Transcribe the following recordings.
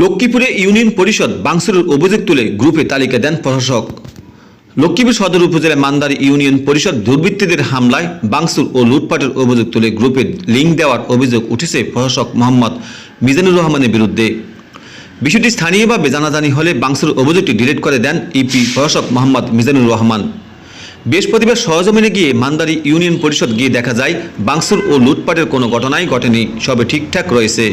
লক্ষ্মীপুরে ইউনিয়ন পরিষদ বাংসুরের অভিযোগ তুলে গ্রুপে তালিকা দেন প্রশাসক। লক্ষ্মীপুর সদর উপজেলায় মান্দারি ইউনিয়ন পরিষদ দুর্বৃত্তদের হামলায় বাংসুর ও লুটপাটের অভিযোগ তুলে গ্রুপে লিঙ্ক দেওয়ার অভিযোগ উঠেছে প্রশাসক মোহাম্মদ মিজানুর রহমানের বিরুদ্ধে। বিষয়টি স্থানীয়ভাবে জানাজানি হলে বাংসুর অভিযোগটি ডিলিট করে দেন ইপি প্রশাসক মোহাম্মদ মিজানুর রহমান। বৃহস্পতিবার সহজমিনে গিয়ে মান্দারি ইউনিয়ন পরিষদ গিয়ে দেখা যায়, বাংসুর ও লুটপাটের কোনো ঘটনাই ঘটেনি, সবে ঠিকঠাক রয়েছে।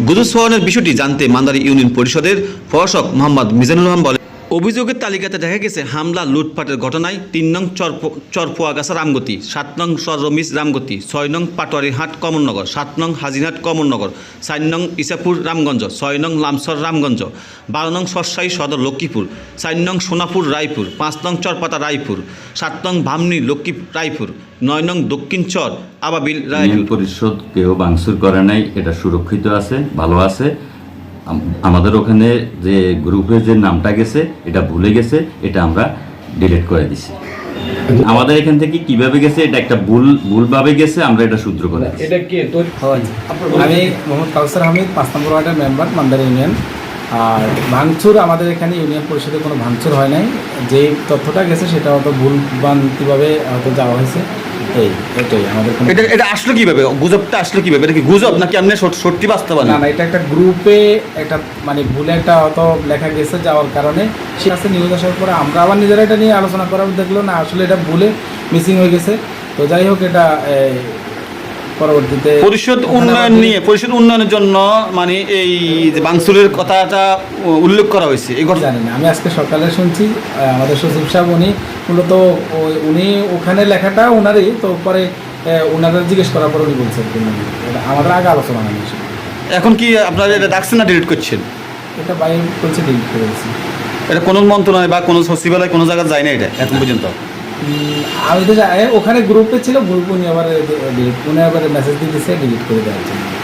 গুজব সোহানের বিষয়টি জানতে মান্দারি ইউনিয়ন পরিষদের প্রশাসক মোহাম্মদ মিজানুর রহমান বলেন অভিযোগের তালিকাতে দেখা গেছে হামলা লুটপাটের ঘটনায় তিন নং চরপ- চরপোয়াগাছা রামগতি সাত নং সরমিস রামগতি ছয় নং পাটোয়ারিহাট কমলনগর সাত নং হাজিরহাট কমলনগর চার নং ইসাপুর রামগঞ্জ ছয় নং লামসর রামগঞ্জ বারো নং সরসাই সদর লক্ষ্মীপুর চার নং সোনাপুর রায়পুর পাঁচ নং চরপাতা রায়পুর সাত নং ভামনি লক্ষ্মী রায়পুর নয় নং দক্ষিণ চর আবাবিল রায়পুর। পরিষদ কেউ ভাঙচুর করে নাই এটা সুরক্ষিত আছে ভালো আছে। আমাদের ওখানে যে গ্রুপে যে নামটা গেছে এটা ভুলে গেছে এটা আমরা ডিলিট করে দিছি। আমাদের এখান থেকে কীভাবে গেছে এটা একটা ভুল ভুলভাবে গেছে আমরা এটা শুদ্ধ করে। এটা কে? তোর আমি মোহাম্মদ কাউসার হামিদ পাঁচ নম্বর ওয়ার্ডের মেম্বার মান্দার ইউনিয়ন। আর ভাঙচুর আমাদের এখানে ইউনিয়ন পরিষদে কোনো ভাঙচুর হয় নাই। যে তথ্যটা গেছে সেটা হয়তো ভুল বান্তিভাবে হয়তো যাওয়া হয়েছে। এই এটাই আমাদের এটা এটা আসলো কীভাবে? গুজবটা আসলো কীভাবে? এটা কি গুজব নাকি আপনি সত্যি না না এটা একটা গ্রুপে একটা মানে ভুলে একটা হয়তো লেখা গেছে যাওয়ার কারণে। সে কাছে নিউজ আসার পরে আমরা আবার নিজেরা এটা নিয়ে আলোচনা করার দেখল না আসলে এটা ভুলে মিসিং হয়ে গেছে। তো যাই হোক এটা পরবর্তীতে পরিষদ উন্নয়ন নিয়ে পরিষদ উন্নয়নের জন্য মানে এই যে বাংসুরের কথাটা উল্লেখ করা হয়েছে এই ঘটনা। জানি না আমি আজকে সকালে শুনছি আমাদের সচিব সাহেব উনি মূলত উনি ওখানে লেখাটা ওনারই তো পরে ওনারা জিজ্ঞেস করার পর উনি বলছেন আমাদের আগে আলোচনা হয়নি। এখন কি আপনারা এটা ডাকছেন না ডিলিট করছেন? এটা বাইরে বলছে ডিলিট করে এটা কোনো মন্ত্রণালয় বা কোনো সচিবালয় কোনো জায়গায় যায় না এটা এখন পর্যন্ত। আমি তো ওখানে গ্রুপে ছিল গ্রুপ উনি আবার উনি আবার মেসেজ দিয়ে দিয়েছে ডিলিট করে দেওয়ার জন্য।